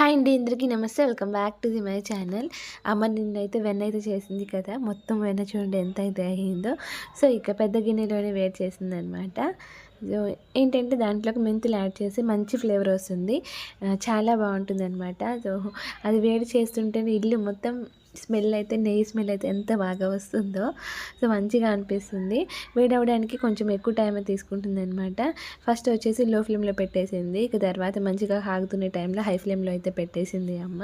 Hi అండి అందరికీ నమస్తే. Welcome back to the my channel. అమ్మ నిన్నైతే వెన్న అయితే చేసింది కదా మొత్తం వెన్న చూడండి ఎంత అయితే అయ్యిందో సో ఇక పెద్ద గిన్నెలోనే వేడి చేసింది అనమాట ఏంటంటే దాంట్లోకి మెంతులు యాడ్ చేసి మంచి ఫ్లేవర్ వస్తుంది. చాలా బాగుంటుంది అనమాట సో అది వేడి చేస్తుంటేనే ఇల్లు మొత్తం స్మెల్ అయితే నెయ్యి స్మెల్ అయితే ఎంత బాగా వస్తుందో సో మంచిగా అనిపిస్తుంది. వేడి అవ్వడానికి కొంచెం ఎక్కువ టైం తీసుకుంటుంది అనమాట ఫస్ట్ వచ్చేసి లో ఫ్లేమ్లో పెట్టేసింది. ఇక తర్వాత మంచిగా కాగుతున్న టైంలో హై ఫ్లేమ్లో అయితే పెట్టేసింది అమ్మ.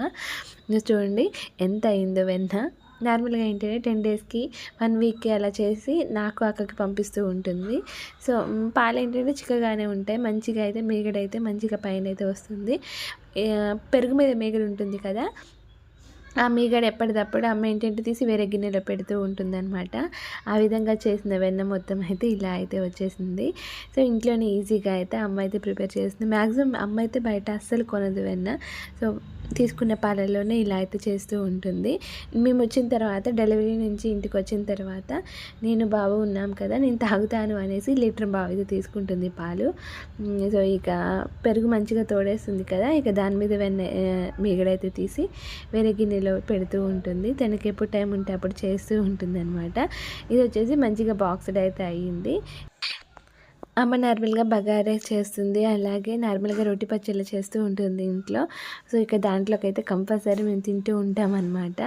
చూడండి ఎంత అయిందో వెన్న. నార్మల్గా ఏంటంటే టెన్ డేస్కి వన్ వీక్కి అలా చేసి నాకు అక్కకి పంపిస్తూ ఉంటుంది. సో పాలు ఏంటంటే చిక్కగానే ఉంటాయి. మంచిగా అయితే మేగడైతే మంచిగా పైన అయితే వస్తుంది పెరుగు మీద మేగడు ఉంటుంది కదా? ఆ మీగడ ఎప్పటికప్పుడు అమ్మ ఏంటంటే తీసి వేరే గిన్నెలో పెడుతూ ఉంటుందన్నమాట. ఆ విధంగా చేసిన వెన్న మొత్తం అయితే ఇలా అయితే వచ్చేసింది. సో ఇంట్లోనే ఈజీగా అయితే అమ్మ అయితే ప్రిపేర్ చేస్తుంది. మ్యాక్సిమం అమ్మ అయితే బయట అస్సలు కొనదు వెన్న. సో తీసుకున్న పాలల్లోనే ఇలా అయితే చేస్తూ ఉంటుంది. మేము వచ్చిన తర్వాత డెలివరీ నుంచి ఇంటికి వచ్చిన తర్వాత నేను బాబు ఉన్నాం కదా నేను తాగుతాను అనేసి లీటర్ బాబు అయితే తీసుకుంటుంది పాలు. సో ఇక పెరుగు మంచిగా తోడేస్తుంది కదా ఇక దాని మీద వెన్న మీగడైతే తీసి వేరే గిన్నెలో లో పెడుతూ ఉంటుంది. తనకి ఎప్పుడు టైం ఉంటే అప్పుడు చేస్తూ ఉంటుంది అనమాట ఇది వచ్చేసి మంచిగా బాక్స్డ్ అయితే అయ్యింది. అమ్మ నార్మల్గా బగారా చేస్తుంది. అలాగే నార్మల్గా రొట్టి పచ్చళ్ళు చేస్తూ ఉంటుంది ఇంట్లో. సో ఇక దాంట్లోకి అయితే కంపల్సరీ మేము తింటూ ఉంటామన్నమాట.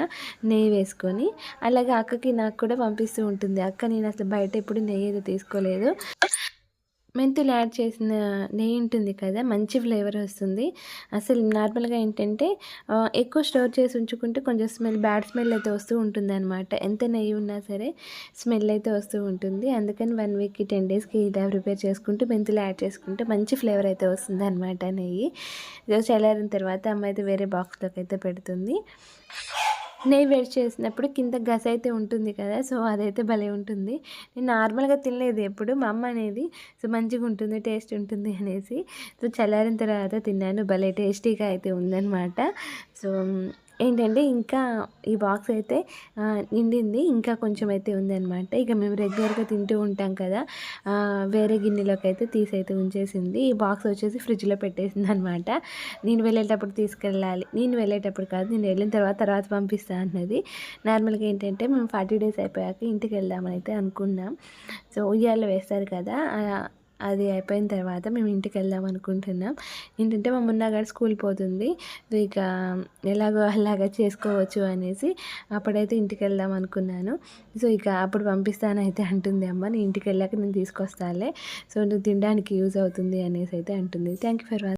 నెయ్యి వేసుకొని. అలాగే అక్కకి నాకు కూడా పంపిస్తూ ఉంటుంది. అక్క నేను అసలు బయట ఎప్పుడు నెయ్యి అయితే తీసుకోలేదు. మెంతులు యాడ్ చేసిన నెయ్యి ఉంటుంది కదా మంచి ఫ్లేవర్ వస్తుంది. అసలు నార్మల్గా ఏంటంటే ఎక్కువ స్టోర్ చేసి ఉంచుకుంటే కొంచెం స్మెల్ బ్యాడ్ స్మెల్ అయితే వస్తూ ఉంటుంది అనమాట ఎంత నెయ్యి ఉన్నా సరే స్మెల్ అయితే వస్తూ ఉంటుంది. అందుకని వన్ వీక్కి టెన్ డేస్కి ఇలా ప్రిపేర్ చేసుకుంటూ మెంతులు యాడ్ చేసుకుంటే మంచి ఫ్లేవర్ అయితే వస్తుంది అనమాట నెయ్యి చల్లారిన తర్వాత అమ్మ అయితే వేరే బాక్స్లోకి అయితే పెడుతుంది. నెయ్యి వేడి చేసినప్పుడు కింద గస అయితే ఉంటుంది కదా సో అదైతే భలే ఉంటుంది. నేను నార్మల్గా తినలేదు ఎప్పుడు. మా అమ్మ అనేది సో మంచిగా ఉంటుంది టేస్ట్ ఉంటుంది అనేసి సో చల్లారిన తర్వాత తిన్నాను. భలే టేస్టీగా అయితే ఉందన్నమాట. సో ఏంటంటే ఇంకా ఈ బాక్స్ అయితే నిండింది. ఇంకా కొంచెం అయితే ఉందన్నమాట. ఇక మేము రెగ్యులర్గా తింటూ ఉంటాం కదా. వేరే గిన్నెలోకి అయితే తీసైతే ఉంచేసింది. ఈ బాక్స్ వచ్చేసి ఫ్రిడ్జ్లో పెట్టేసింది అనమాట నేను వెళ్ళేటప్పుడు తీసుకెళ్ళాలి. నేను వెళ్ళేటప్పుడు కాదు నేను వెళ్ళిన తర్వాత తర్వాత పంపిస్తాను అన్నది. నార్మల్గా ఏంటంటే మేము ఫార్టీ డేస్ అయిపోయాక ఇంటికి వెళ్దామని అయితే అనుకున్నాం. సో ఉయ్యాలు వేస్తారు కదా. అది అయిపోయిన తర్వాత మేము ఇంటికి వెళ్దాం అనుకుంటున్నాం. ఏంటంటే మా మున్నగాడు స్కూల్ పోతుంది. ఇక ఎలాగో అలాగా చేసుకోవచ్చు అనేసి అప్పుడైతే ఇంటికి వెళ్దాం అనుకున్నాను. సో ఇక అప్పుడు పంపిస్తానైతే అంటుంది అమ్మ. నేను ఇంటికి వెళ్ళాక నేను తీసుకొస్తాలే. సో నువ్వు తినడానికి యూజ్ అవుతుంది అనేసి అయితే అంటుంది. Thank you for